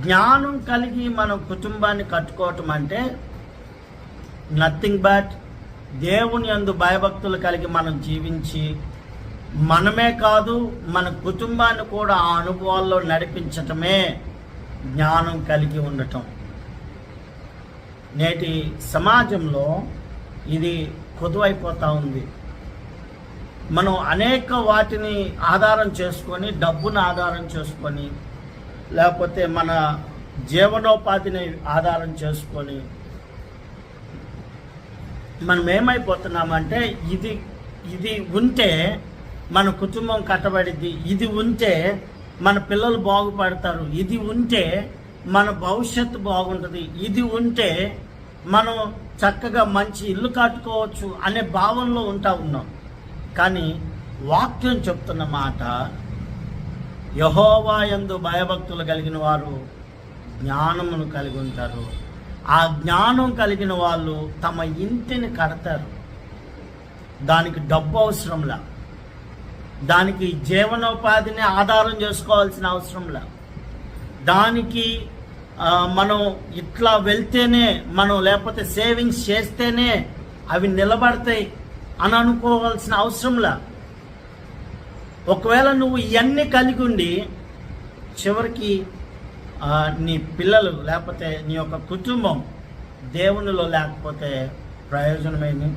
జ్ఞానం కలిగి మనం కుటుంబాన్ని కట్టుకోవటం అంటే నథింగ్ బట్ దేవుని యందు భయభక్తులు కలిగి మనం జీవించి మనమే కాదు మన కుటుంబాన్ని కూడా ఆ అనుభవాల్లో నడిపించటమే జ్ఞానం కలిగి ఉండటం. నేటి సమాజంలో ఇది కొదువైపోతూ ఉంది. మనం అనేక వాటిని ఆధారం చేసుకొని డబ్బును ఆధారం చేసుకొని లేకపోతే మన జీవనోపాధిని ఆధారం చేసుకొని మనం ఏమైపోతున్నామంటే ఇది ఇది ఉంటే మన కుటుంబం కట్టబడిద్ది ఇది ఉంటే మన పిల్లలు బాగుపడతారు ఇది ఉంటే మన భవిష్యత్తు బాగుంటుంది ఇది ఉంటే మనం చక్కగా మంచి ఇల్లు కట్టుకోవచ్చు అనే భావనలో ఉంటా ఉన్నాం. కానీ వాక్యం చెప్తున్న మాట యహోవా యందు భయభక్తులు కలిగిన వారు జ్ఞానమును కలిగి ఉంటారు. ఆ జ్ఞానం కలిగిన వాళ్ళు తమ ఇంటిని కడతారు. దానికి డబ్బు అవసరంలా. దానికి జీవనోపాధిని ఆధారం చేసుకోవాల్సిన అవసరంలా. దానికి మనం ఇట్లా వెళ్తేనే మనం లేకపోతే సేవింగ్స్ చేస్తేనే అవి నిలబడతాయి అని అనుకోవాల్సిన అవసరంలా. ఒకవేళ నువ్వు ఇవన్నీ కలిగి ఉండి చివరికి నీ పిల్లలు లేకపోతే నీ యొక్క కుటుంబం దేవునిలో లేకపోతే ప్రయోజనమైంది?